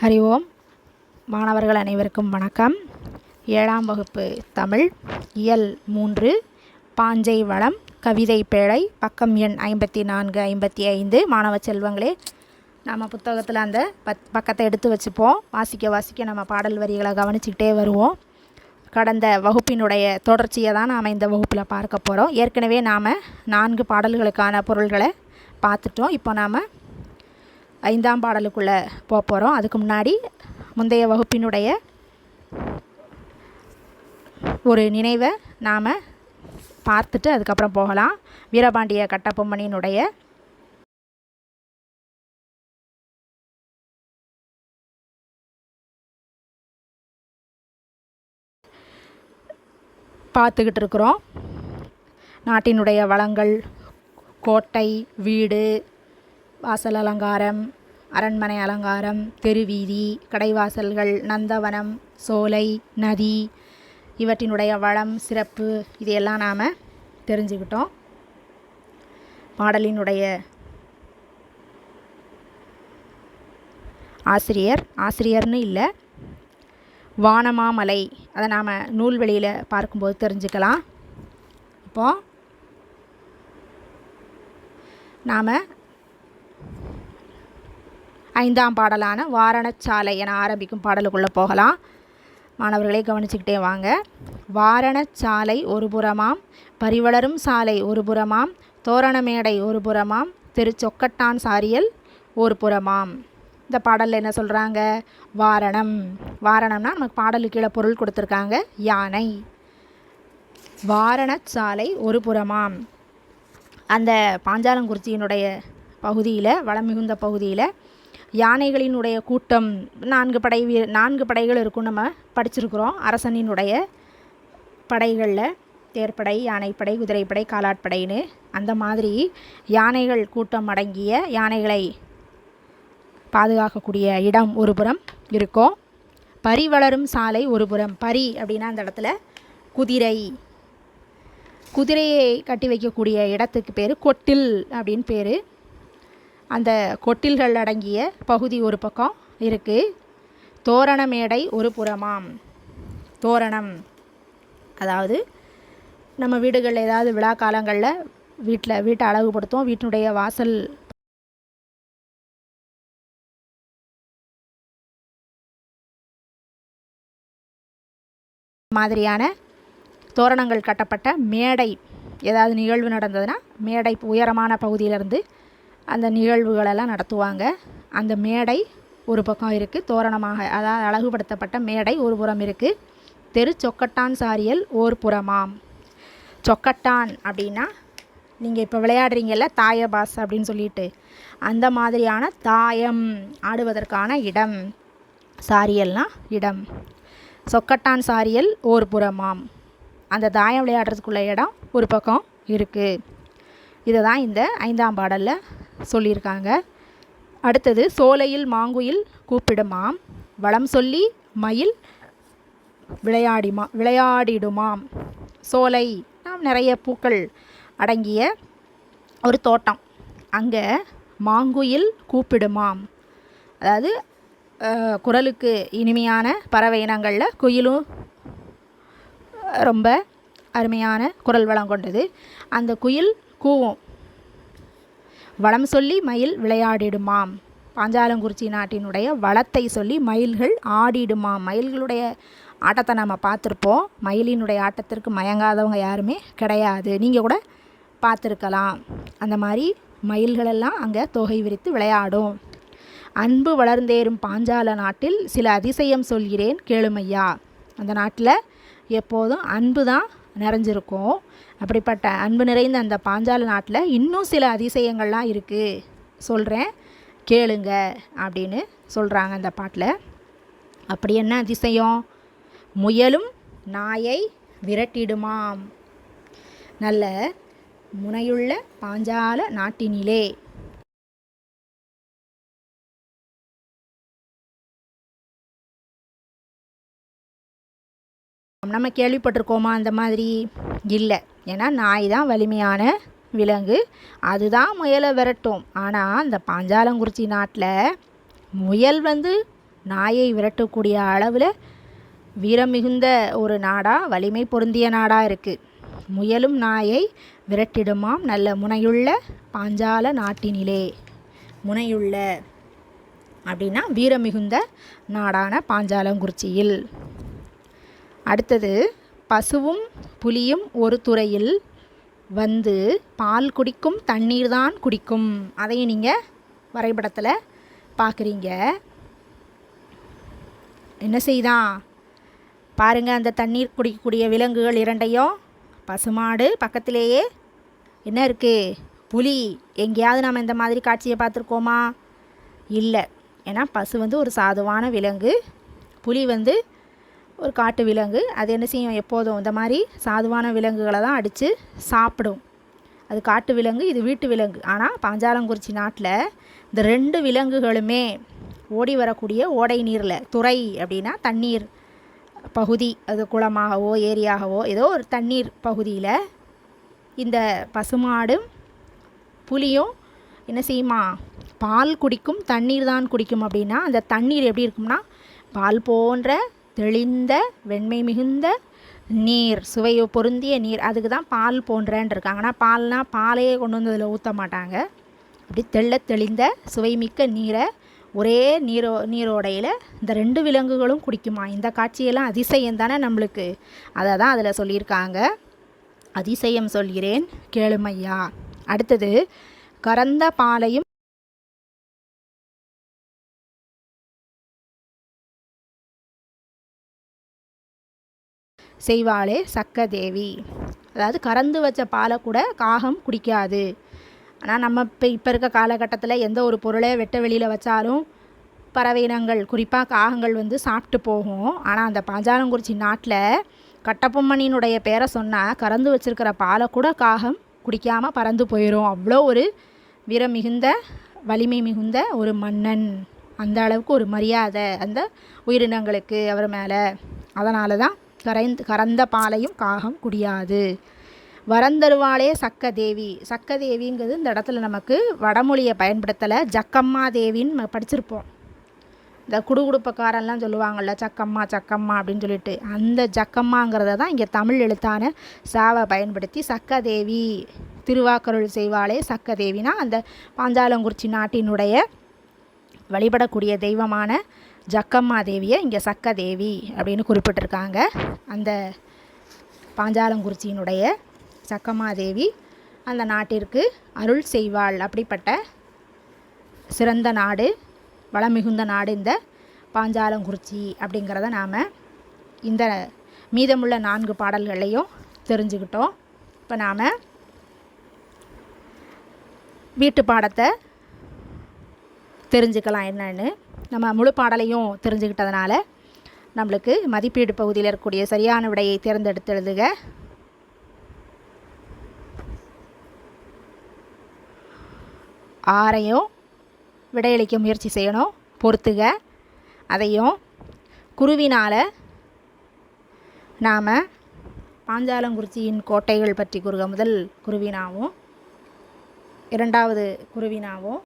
ஹரி ஓம். மாணவர்கள் அனைவருக்கும் வணக்கம். ஏழாம் வகுப்பு தமிழ் இயல் மூன்று பாஞ்சை வளம் கவிதை பேழை பக்கம் எண் ஐம்பத்தி நான்கு ஐம்பத்தி ஐந்து. மாணவ செல்வங்களே நம்ம புத்தகத்தில் அந்த பத் பக்கத்தை எடுத்து வச்சுப்போம். வாசிக்க வாசிக்க நம்ம பாடல் வரிகளை கவனிச்சுக்கிட்டே வருவோம். கடந்த வகுப்பினுடைய தொடர்ச்சியை தான் நாம் இந்த வகுப்பில் பார்க்க போகிறோம் ஏற்கனவே நாம் நான்கு பாடல்களுக்கான பொருள்களை பார்த்துட்டோம். இப்போ நாம் ஐந்தாம் பாடலுக்குள்ளே போக போகிறோம் அதுக்கு முன்னாடி முந்தைய வகுப்பினுடைய ஒரு நினைவை நாம் பார்த்துட்டு அதுக்கப்புறம் போகலாம். வீரபாண்டிய கட்டப்பொம்மனினுடைய பார்த்துக்கிட்டு இருக்கிறோம். நாட்டினுடைய வளங்கள் கோட்டை வீடு வாசல் அலங்காரம் அரண்மனை அலங்காரம் தெருவீதி கடைவாசல்கள் நந்தவனம் சோலை நதி இவற்றினுடைய வளம் சிறப்பு இதையெல்லாம் நாம் தெரிஞ்சுக்கிட்டோம். பாடலினுடைய ஆசிரியர் ஆசிரியர்னு இல்லை வானமாமலை அதை நாம் நூல்வெளியில் பார்க்கும்போது தெரிஞ்சுக்கலாம். இப்போது நாம் ஐந்தாம் பாடலான வாரணச்சாலை என ஆரம்பிக்கும் பாடலுக்குள்ளே போகலாம். மாணவர்களை கவனிச்சுக்கிட்டே வாங்க. வாரணச்சாலை ஒரு புறமாம் பரிவளரும் சாலை ஒரு புறமாம் தோரணமேடை ஒரு புறமாம் திருச்சொக்கட்டான் சாரியல் ஒரு புறமாம். இந்த பாடலில் என்ன சொல்கிறாங்க வாரணம். வாரணம்னா நமக்கு பாடலுக்கு கீழே பொருள் கொடுத்துருக்காங்க. யானை. வாரணச்சாலை ஒரு புறமாம். அந்த பாஞ்சாலங்குறிச்சியினுடைய பகுதியில் வளம் மிகுந்த பகுதியில் யானைகளினுடைய கூட்டம் நான்கு படை வீ நான்கு படைகள் இருக்கும் நம்ம படிச்சிருக்கிறோம். அரசனினுடைய படைகளில் தேர்ப்படை யானைப்படை குதிரைப்படை காலாட்படைன்னு அந்த மாதிரி யானைகள் கூட்டம் அடங்கிய யானைகளை பாதுகாக்கக்கூடிய இடம் ஒரு புறம் இருக்கும். பரி வளரும் சாலை ஒரு புறம். பரி அப்படின்னா அந்த இடத்துல குதிரை. குதிரையை கட்டி வைக்கக்கூடிய இடத்துக்கு பேர் கொட்டில் அப்படின்னு பேர். அந்த கொட்டில்கள் அடங்கிய பகுதி ஒரு பக்கம் இருக்குது தோரண மேடை ஒரு புறமாம். தோரணம். அதாவது நம்ம வீடுகளில் ஏதாவது விழா காலங்களில் வீட்டில் வீட்டை அழகுபடுத்தும் வீட்டினுடைய வாசல் மாதிரியான தோரணங்கள் கட்டப்பட்ட மேடை. ஏதாவது நிகழ்வு நடந்ததுன்னா மேடை உயரமான பகுதியிலேருந்து அந்த நிகழ்வுகளெல்லாம் நடத்துவாங்க. அந்த மேடை ஒரு பக்கம் இருக்குது தோரணமாக அதாவது அழகுபடுத்தப்பட்ட மேடை ஒரு புறம் இருக்குது தெரு சொக்கட்டான் சாரியல் ஓர் புறமாம். சொக்கட்டான் அப்படின்னா நீங்கள் இப்போ விளையாடுறீங்கல்ல தாயபாஸ் அப்படின்னு சொல்லிட்டு அந்த மாதிரியான தாயம் ஆடுவதற்கான இடம் சாரியல்னா இடம். சொக்கட்டான் சாரியல் ஓர் புறமாம். அந்த தாயம் விளையாடுறதுக்குள்ள இடம் ஒரு பக்கம் இருக்குது இதை தான் இந்த ஐந்தாம் பாடலில் சொல்லியிருக்காங்க. அடுத்தது சோலையில் மாங்குயில் கூப்பிடுமாம். வளம் சொல்லி மயில் விளையாடிமா விளையாடிடுமாம். சோலை நிறைய பூக்கள் அடங்கிய ஒரு தோட்டம். அங்கே மாங்குயில் கூப்பிடுமாம். அதாவது குரலுக்கு இனிமையான பறவை இனங்களில் குயிலும் ரொம்ப அருமையான குரல் வளம் கொண்டது. அந்த குயில் கூவும். வளம் சொல்லி மயில் விளையாடிடுமாம். பாஞ்சாலங்குறிச்சி நாட்டினுடைய வளத்தை சொல்லி மயில்கள் ஆடிடுமாம். மயில்களுடைய ஆட்டத்தை நம்ம பார்த்துருப்போம். மயிலினுடைய ஆட்டத்திற்கு மயங்காதவங்க யாருமே கிடையாது. நீங்கள் கூட பார்த்துருக்கலாம். அந்த மாதிரி மயில்களெல்லாம் அங்கே தொகை விரித்து விளையாடும். அன்பு வளர்ந்தேறும் பாஞ்சால நாட்டில் சில அதிசயம் சொல்கிறேன் கேளுமையா அந்த நாட்டில் எப்போதும் அன்பு தான் நிறைஞ்சிருக்கும். அப்படிப்பட்ட அன்பு நிறைந்த அந்த பாஞ்சால நாட்டில் இன்னும் சில அதிசயங்கள்லாம் இருக்குது சொல்கிறேன் கேளுங்க அப்படின்னு சொல்கிறாங்க அந்த பாட்டில். அப்படி என்ன அதிசயம்? முயலும் நாயை விரட்டிடுமாம். நல்ல முனையுள்ள பாஞ்சால நாட்டினிலே. நம்ம கேள்விப்பட்டிருக்கோமா? அந்த மாதிரி இல்லை. ஏன்னா நாய் தான் வலிமையான விலங்கு. அதுதான் முயலை விரட்டும். ஆனால் அந்த பாஞ்சாலங்குறிச்சி நாட்டில் முயல் வந்து நாயை விரட்டக்கூடிய அளவில் வீரம் மிகுந்த ஒரு நாடாக வலிமை பொருந்திய நாடாக இருக்குது முயலும் நாயை விரட்டிடுமாம் நல்ல முனையுள்ள பாஞ்சால நாட்டினிலே. முனையுள்ள அப்படின்னா வீரமிகுந்த நாடான பாஞ்சாலங்குறிச்சியில். அடுத்தது பசுவும் புலியும் ஒரு துறையில் வந்து பால் குடிக்கும் தண்ணீர் தான் குடிக்கும். அதையும் நீங்கள் வரைபடத்தில் பார்க்குறீங்க. என்ன செய்தான் பாருங்கள் அந்த தண்ணீர் குடிக்கக்கூடிய விலங்குகள் இரண்டையும் பசுமாடு பக்கத்திலேயே என்ன இருக்குது புலி. எங்கேயாவது நம்ம இந்த மாதிரி காட்சியை பார்த்துருக்கோமா? இல்லை. ஏன்னா பசு வந்து ஒரு சாதுவான விலங்கு. புலி வந்து ஒரு காட்டு விலங்கு. அது என்ன செய்யும்? எப்போதும் இந்த மாதிரி சாதுவான விலங்குகளை தான் அடித்து சாப்பிடும். அது காட்டு விலங்கு இது வீட்டு விலங்கு. ஆனால் பாஞ்சாலங்குறிச்சி நாட்டில் இந்த ரெண்டு விலங்குகளுமே ஓடி வரக்கூடிய ஓடை நீரில் துறை அப்படின்னா தண்ணீர் பகுதி. அது குளமாகவோ ஏரியாகவோ ஏதோ ஒரு தண்ணீர் பகுதியில் இந்த பசுமாடும் புலியும் என்ன செய்யுமா? பால் குடிக்கும் தண்ணீர் தான் குடிக்கும் அப்படின்னா அந்த தண்ணீர் எப்படி இருக்கும்னா பால் போன்ற தெளிந்த வெண்மை மிகுந்த நீர் சுவை பொருந்திய நீர். அதுக்கு தான் பால் போன்றேன்னு இருக்காங்க ஆனால் பால்னால் பாலையே கொண்டு வந்து அதில் ஊற்ற மாட்டாங்க. அப்படி தெள்ள தெளிந்த சுவைமிக்க நீரை ஒரே நீரோ நீரோடையில் இந்த ரெண்டு விலங்குகளும் குடிக்குமா? இந்த காட்சியெல்லாம் அதிசயம் தானே நம்மளுக்கு. அதை தான் அதில் சொல்லியிருக்காங்க. அதிசயம் சொல்கிறேன். கேளுமையா அடுத்தது கறந்த பாலையும் செய்வாளே சக்கதேவி அதாவது கறந்து வச்ச பாலை கூட காகம் குடிக்காது. ஆனால் நம்ம இப்போ இப்போ இருக்க காலகட்டத்தில் எந்த ஒரு பொருளை வெட்ட வெளியில் வச்சாலும் பறவை இனங்கள் குறிப்பாக காகங்கள் வந்து சாப்பிட்டு போகும். ஆனால் அந்த பாஞ்சாலங்குறிச்சி நாட்டில் கட்டப்பொம்மனினுடைய பேரை சொன்னால் கறந்து வச்சுருக்கிற பாலை கூட காகம் குடிக்காமல் பறந்து போயிடும் அவ்வளோ ஒரு வீரம் மிகுந்த வலிமை மிகுந்த ஒரு மன்னன். அந்த அளவுக்கு ஒரு மரியாதை அந்த உயிரினங்களுக்கு அவர் மேலே. அதனால தான் கரைந்து கறந்த பாலையும் காகம் குடியாது. வரந்தருவாளே சக்கதேவி. சக்கதேவிங்கிறது இந்த இடத்துல நமக்கு வடமொழியை பயன்படுத்தலை. ஜக்கம்மா தேவின்னு நம்ம படிச்சிருப்போம். இந்த குடுகுடுப்பக்காரெல்லாம் சொல்லுவாங்கள்ல சக்கம்மா சக்கம்மா அப்படின்னு சொல்லிட்டு. அந்த ஜக்கம்மாங்கிறத தான் இங்கே தமிழ் எழுத்தான சாவை பயன்படுத்தி சக்கதேவி திருவாக்கருள் செய்வாளே சக்கதேவினா அந்த பாஞ்சாலங்குறிச்சி நாட்டினுடைய வழிபடக்கூடிய தெய்வமான ஜக்கம்மா தேவியை இங்கே சக்க தேவி அப்படின்னு குறிப்பிட்டிருக்காங்க. அந்த பாஞ்சாலங்குறிச்சியினுடைய சக்கமாதேவி அந்த நாட்டிற்கு அருள் செய்வாள். அப்படிப்பட்ட சிறந்த நாடு வளமிகுந்த நாடு இந்த பாஞ்சாலங்குறிச்சி அப்படிங்கிறத நாம் இந்த மீதமுள்ள நான்கு பாடல்களையும் தெரிஞ்சுக்கிட்டோம். இப்போ நாம் வீட்டு பாடத்தை தெரிஞ்சுக்கலாம் என்னன்னு. நம்ம முழு பாடலையும் தெரிஞ்சுக்கிட்டதுனால நம்மளுக்கு மதிப்பீடு பகுதியில் இருக்கக்கூடிய சரியான விடையை தேர்ந்தெடுத்து எழுதுக. ஆறையும் விடையளிக்க முயற்சி செய்யணும். பொறுத்துக. அதையும் குருவினால் நாம் பாஞ்சாலங்குறிச்சியின் கோட்டைகள் பற்றி கூறுக. முதல் குருவினாவும் இரண்டாவது குருவினாவும்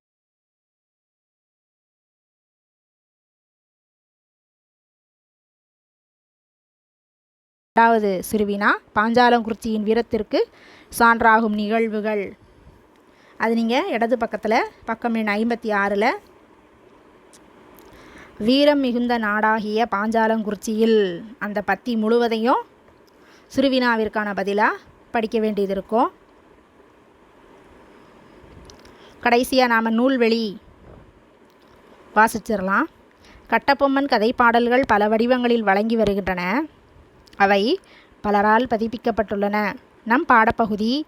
இரண்டாவது சிறுவினா பாஞ்சாலங்குறிச்சியின் வீரத்திற்கு சான்றாகும் நிகழ்வுகள். அது நீங்கள் இடது பக்கத்தில் பக்கம் எண் ஐம்பத்தி ஆறில். வீரம் மிகுந்த நாடாகிய பாஞ்சாலங்குறிச்சியில் அந்த பத்தி முழுவதையும் சிறுவினாவிற்கான பதிலாக படிக்க வேண்டியது இருக்கும். கடைசியாக நாம் நூல்வெளி வாசிச்சிடலாம். கட்டபொம்மன் கதை பாடல்கள் பல வடிவங்களில் வழங்கி வருகின்றன. அவை பலரால் பதிப்பிக்கப்பட்டுள்ளன. நம் பாடப்பகுதி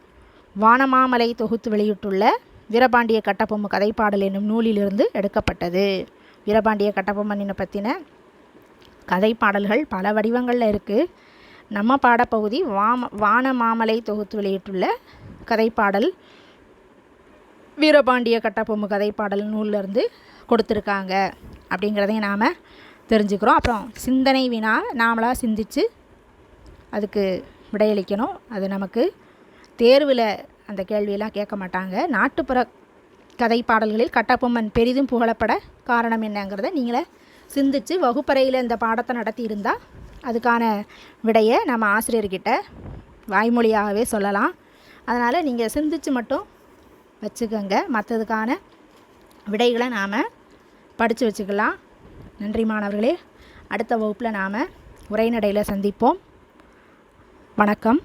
வானமாமலை தொகுத்து வெளியிட்டுள்ள வீரபாண்டிய கட்டபொம்மு கதைப்பாடல் என்னும் நூலிலிருந்து எடுக்கப்பட்டது. வீரபாண்டிய கட்டபொம்மனினை பற்றின கதைப்பாடல்கள் பல வடிவங்களில் இருக்குது நம்ம பாடப்பகுதி வாம வானமாமலை தொகுத்து வெளியிட்டுள்ள கதைப்பாடல் வீரபாண்டிய கட்டபொம்மு கதைப்பாடல் நூலிலிருந்து கொடுத்துருக்காங்க. அப்படிங்கிறதையும் நாம் தெரிஞ்சுக்கிறோம். அப்புறம் சிந்தனை வினா நாமளாக சிந்தித்து அதுக்கு விடையளிக்கணும். அது நமக்கு தேர்வில் அந்த கேள்வியெல்லாம் கேட்க மாட்டாங்க. நாட்டுப்புற கதை பாடல்களில் கட்டப்பொம்மன் பெரிதும் புகழப்பட காரணம் என்னங்கிறத நீங்களே சிந்திச்சு வகுப்பறையில் இந்த பாடத்தை நடத்தியிருந்தால் அதுக்கான விடையை நம்ம ஆசிரியர்கிட்ட வாய்மொழியாகவே சொல்லலாம். அதனால் நீங்கள் சிந்திச்சு மட்டும் வச்சுக்கோங்க. மற்றதுக்கான விடைகளை நாம் படித்து வச்சுக்கலாம். நன்றி மாணவர்களே. அடுத்த வகுப்பில் நாம் உரைநடையில் சந்திப்போம். வணக்கம்.